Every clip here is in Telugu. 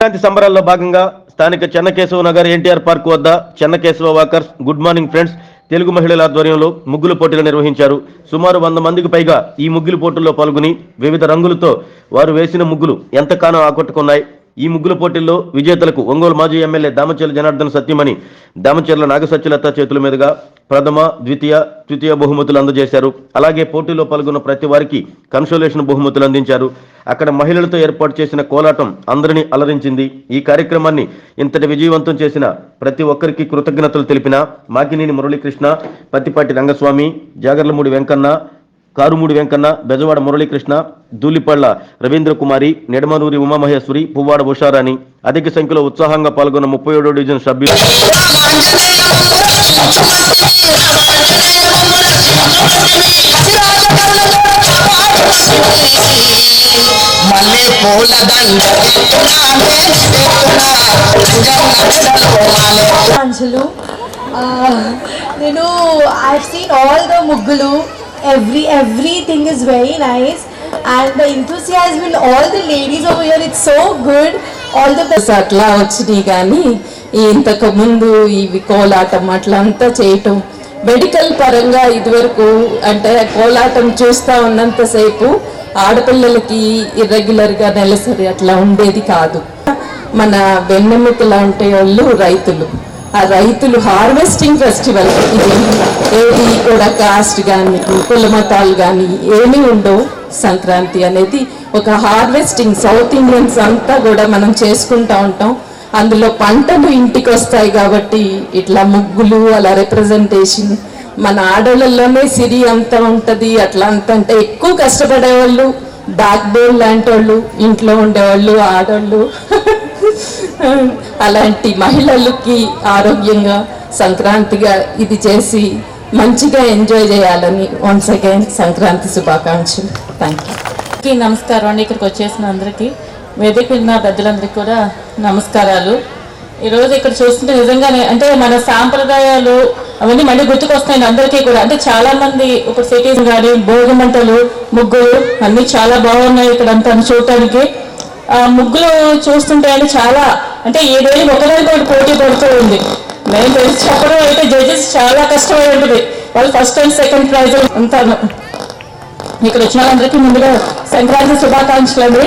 సంక్రాంతి సంబరాల్లో భాగంగా స్థానిక చెన్నకేశవ నగర్ ఎన్టీఆర్ పార్క్ వద్ద Chennakesava walkers good morning friends Telugu మహిళల ఆధ్వర్యంలో ముగ్గులు పోటీలు నిర్వహించారు. సుమారు వంద మందికి పైగా ఈ ముగ్గులు పోటీల్లో పాల్గొని వివిధ రంగులతో వారు వేసిన ముగ్గులు ఎంతగానో ఆకట్టుకున్నాయి. ఈ ముగ్గుల పోటీల్లో విజేతలకు ఒంగోలు మాజీ ఎమ్మెల్యే దామచర్ల జనార్దన్ సత్యమణి దామచర్ల నాగసత్యలత చేతుల మీదుగా ప్రథమ ద్వితీయ తృతీయ బహుమతులు అందజేశారు. అలాగే పోటీలో పాల్గొన్న ప్రతి వారికి కన్సోలేషన్ బహుమతులు అందించారు. అక్కడ మహిళలతో ఏర్పాటు చేసిన కోలాటం అందరినీ అలరించింది. ఈ కార్యక్రమాన్ని ఇంతటి విజయవంతం చేసిన ప్రతి ఒక్కరికి కృతజ్ఞతలు తెలిపిన మాకినేని మురళీకృష్ణ పత్తిపాటి రంగస్వామి జాగర్లమూడి వెంకన్న కారుమూడి వెంకన్న బెజవాడ మురళీకృష్ణ దూలిపళ్ళ రవీంద్ర కుమారి నిడమనూరి ఉమామహేశ్వరి పువ్వాడ ఉషారాణి అధిక సంఖ్యలో ఉత్సాహంగా పాల్గొన్న ముప్పై ఏడో డివిజన్ సభ్యులు. మల్లె పూల అంజలు నేను I seen all the muggulu every everything is very nice and the enthusiasm in all the ladies over here it's so good. All the best. అట్లా వచ్చినాయి కానీ ఇంతకు ముందు ఇవి కోలాటం అట్లా అంతా చేయటం మెడికల్ పరంగా ఇదివరకు అంటే కోలాటం చూస్తూ ఉన్నంతసేపు ఆడపిల్లలకి ఇర్రెగ్యులర్గా నెలసరి అట్లా ఉండేది కాదు. మన వెన్నెముక లాంటి వాళ్ళు రైతులు. ఆ రైతులు హార్వెస్టింగ్ ఫెస్టివల్ ఇది. ఏది కూడా కాస్ట్ కానీ కుల మతాలు కానీ ఏమీ ఉండవు సంక్రాంతి అనేది. ఒక హార్వెస్టింగ్ సౌత్ ఇండియన్స్ అంతా కూడా మనం చేసుకుంటూ ఉంటాం. అందులో పంటలు ఇంటికి వస్తాయి కాబట్టి ఇట్లా ముగ్గులు అలా రిప్రజెంటేషన్ మన ఆడోళ్ళలోనే సిరి అంత ఉంటుంది అట్లా అంత అంటే ఎక్కువ కష్టపడేవాళ్ళు బ్యాక్ లాంటి వాళ్ళు ఇంట్లో ఉండేవాళ్ళు ఆడోళ్ళు. అలాంటి మహిళలకి ఆరోగ్యంగా సంక్రాంతిగా ఇది చేసి మంచిగా ఎంజాయ్ చేయాలని వన్స్ అగైన్ సంక్రాంతి శుభాకాంక్షలు. థ్యాంక్ యూ నమస్కారం అండి. ఇక్కడికి వచ్చేసిన అందరికీ. వేదిక ఉన్న పెద్దలందరికీ కూడా నమస్కారాలు. ఈరోజు ఇక్కడ చూస్తుంటే నిజంగానే అంటే మన సాంప్రదాయాలు అవన్నీ మళ్ళీ గుర్తుకొస్తాయి అందరికీ కూడా. అంటే చాలా మంది ఇప్పుడు సిటీస్ కానీ భోగి మంటలు ముగ్గులు అన్నీ చాలా బాగున్నాయి ఇక్కడ అంతా చూడటానికి. ఆ ముగ్గులు చూస్తుంటే అంటే చాలా అంటే ఏదైనా ఒకదానికి ఒకటి పోటీ పడుతూ ఉంది. నేను తెలిసి చెప్పడం అయితే జడ్జెస్ చాలా కష్టమై ఉంటుంది. వాళ్ళు ఫస్ట్ అండ్ సెకండ్ ప్రైజ్ ఉంటాను ఇక్కడ వచ్చిన వాళ్ళందరికీ ముందుగా సంక్రాంతి శుభాకాంక్షలు అండి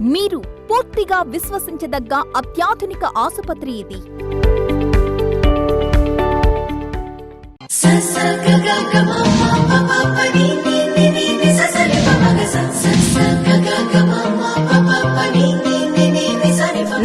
మీరు పూర్తిగా విశ్వసించదగ్గ అత్యాధునిక ఆసుపత్రి ఇది.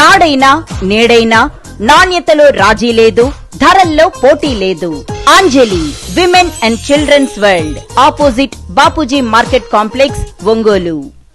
నాడైనా నేడైనా నాణ్యతలో రాజీ లేదు ధరల్లో పోటీ లేదు. Anjali women and childrens world opposite Bapuji market complex Ongole.